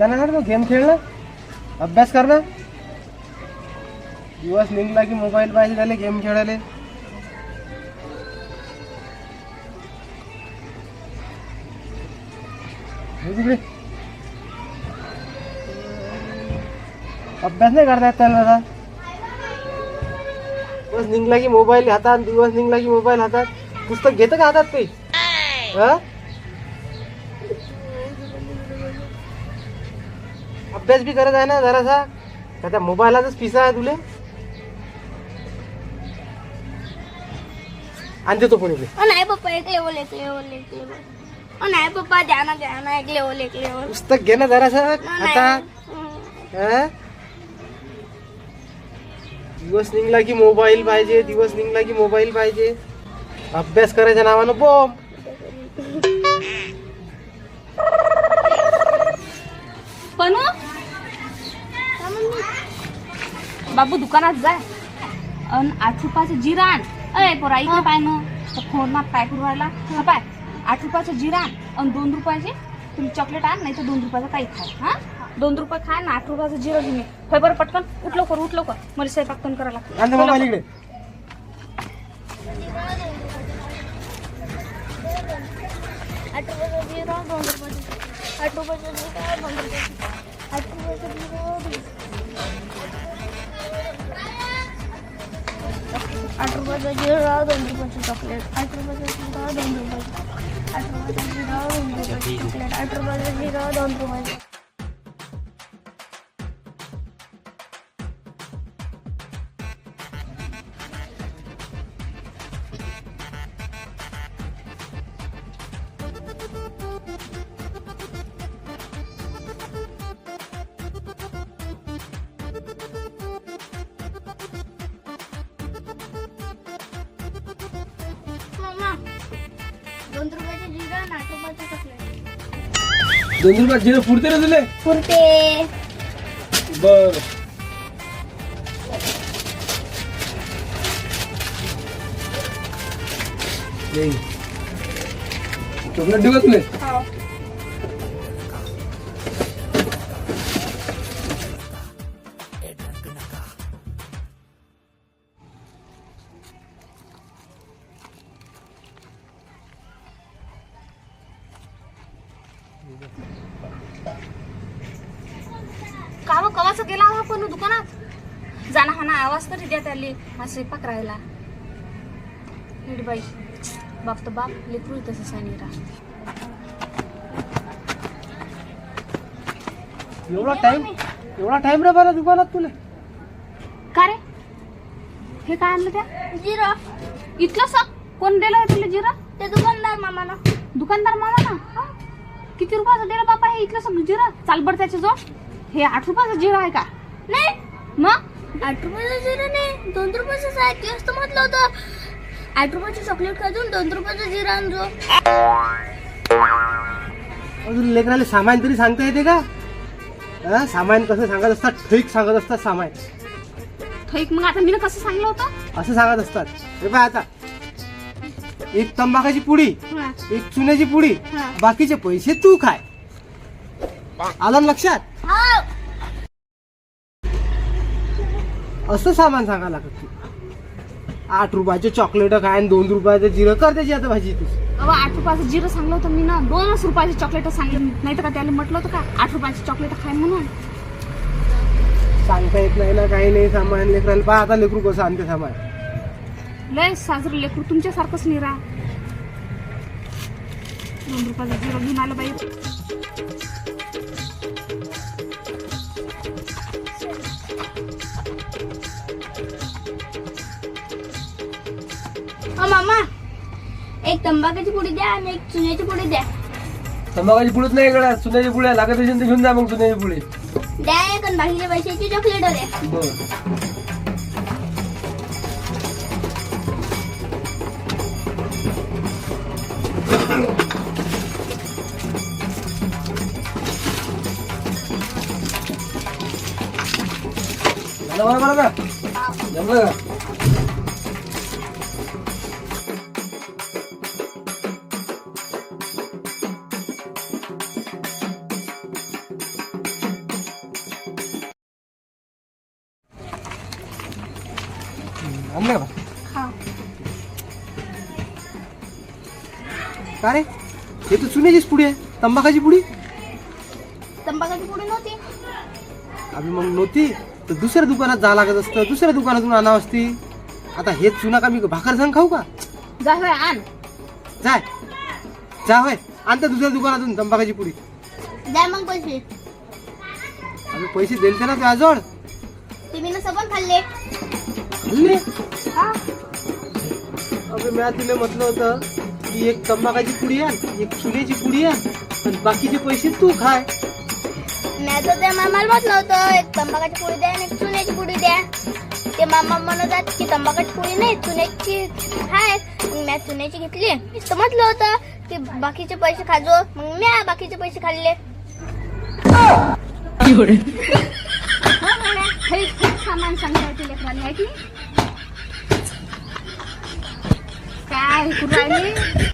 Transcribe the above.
ना गेम खेळणं? अभ्यास करणं? दिवस निघला की मोबाईल पाहिजे झाले गेम खेळायला. तिकडे. अभ्यास नाही करता येत त्याला आता. दिवस निघला की मोबाईल हातात दिवस निघला की मोबाईल हातात. पुस्तक घेतं का हातात ते? हा? अभ्यास बी करत आहे ना जरासा. त्या मोबाईलाच पिसा आहे तुले. आणि देतो ओ नाही पप्पा एक लेवल एक लेवल एक लेवल ओ नाही पप्पा द्या ना द्या ना एक लेवल एक लेवल पुस्तक घे ना जरासा. आता. हा? दिवस निघला की मोबाईल पाहिजे दिवस निघला की मोबाईल पाहिजे. अभ्यास करायच्या नावानं बॉम्ब बाबू दुकानात जाय. अन आठ रुपयाचं जिरा आण अय पोरा इकडे पाय ना तर काय करू राहिला? हा पाय. आठ रुपयाचं जिरा आण आणि दोन रुपयाचे तुम्ही चॉकलेट आण नाही तर दोन रुपयाचं काही खा हा? दोन रुपये खाय ना आठ रुपयाचं जिरा घेऊन ये. होय बरं पटकन. उठ लवकर उठ लवकर. मला स्वयंपाक पण करायला लागतो. आठ रुपयाचा जिरा. दोन रुपयाचा आठ रुपयाचा जिरा. आठ रुपयाचा जिरा दोन रुपयाचं चॉकलेट आठ रुपयाचा जिरा दोन रुपयाचं आठ रुपयाचा जिरा दोन रुपयाचं चॉकलेट आठ रुपयाचा जिरा दोन रुपयाचं दोन रुपयात जिरं पुरते ना तुले? पुरते. बर. चॉकलेट देऊ का तुले? का व कवाचं गेला हा पण दुकानात? जाणं हा ना आवाज तरी द्या त्याले. हा स्वयंपाक राहिला. नीट बाई. बाप तर बाप लेकरू तसं सानीरा एवढा टाइम एवढा टाइम रे बरं दुकानात तुला. का रे? हे काय आणलं त्या? जिरा. इतलं सा कोण दिलं तुला जिरा? ते दुकानदार मामानं. दुकानदार मामा ना किती रुपयाचं दिलं बापा हे इथलं सगळं जिरा चाल बरं त्याच्या जो हे आठ रुपयाचं जिरा आहे का? नाही. मग? आठ रुपयाचा जिरा नाही दोन रुपयाचं आहे ते असतं म्हटलं होतं. आठ रुपयाचे चॉकलेट खाजून दोन रुपयाचा जिरा आणजो. अजून लेकराला सामान तरी सांगता येते का? हा? सामान कसं सांगत असतात? ठीक सांगत असतात सामान. थैक मग आता मी कसं सांगितलं होतं? असं सांगत असतात. हे पाय आता. एक तंबाखाची पुडी. एक चुन्याची पुडी हा. बाकीचे पैसे तू खाय. आलं ना लक्षात? हा. असं सामान सांगा लागत तू आठ रुपयाचे चॉकलेट खाय आणि दोन रुपयाचं जिरं कर त्याची आता भाजी तू. अहो आठ रुपयाचं जिरं सांगलं होतं मी ना. दोनच रुपयाचे चॉकलेट सांगले नाही तर का त्याला म्हटलं होतं का? आठ रुपयाचे चॉकलेट खाय म्हणून. सांगता येत नाही ना काही नाही सामान लेकराला पहा आता लेकरू कसं आणते सामान. लय साजरं लेकरू तुमच्यासारखंच निरा. दोन रुपयाचा जिरं घेऊन आलं बाई. अ मामा एक तंबाखूची पुडी द्या आणि एक चुन्याची पुडी द्या. तंबाखाची पुढीच नाही चुन्याची पुढ्या लागत असेल तर घेऊन जा मग चुन्याची पुढे द्या एक आणि बाकीच्या पैशाची चॉकलेट द्या बरं. जेवण बरं का? जमलं का? रे? हे तर चुन्याचीच तंबाखाची पुडी? तंबाखाची पुडी नव्हती. आम्ही मग नव्हती. तर दुसऱ्या दुकानात जा लागत असतं. दुसऱ्या दुकानातून आणावं असती आता हे चुना का मी भाकर सांग खाऊ का? जा होय आण. जाय. जा होय. आणता दुसऱ्या दुकानातून तंबाखाची पुडी द्या मग पैसे. आम्ही पैसे दिले ना तुझ्याजवळ. तुम्ही ना सबन खाल्ले. हल्ले हा. अबे मी तिला म्हटलं होतं की एक तंबाखाची पुडी आण एक चुन्याची पुडी आण आणि बाकीचे पैसे तू खाय. मी तर त्या मामाला म्हटलं होतं. एक तंबाखाची पुडी द्या आणि एक चुन्याची पुडी द्या. ते मामा म्हणत आहेत की तंबाखाची पुडी नाही चुन्याची आहे मग मी चुन्याची घेतली. तर म्हटलं होतं की बाकीचे पैसे खाजो. मग मी बाकीचे पैसे खाल्ले. सामान सांगता येते लेकरांनी आहे की नाही? काय राहिले?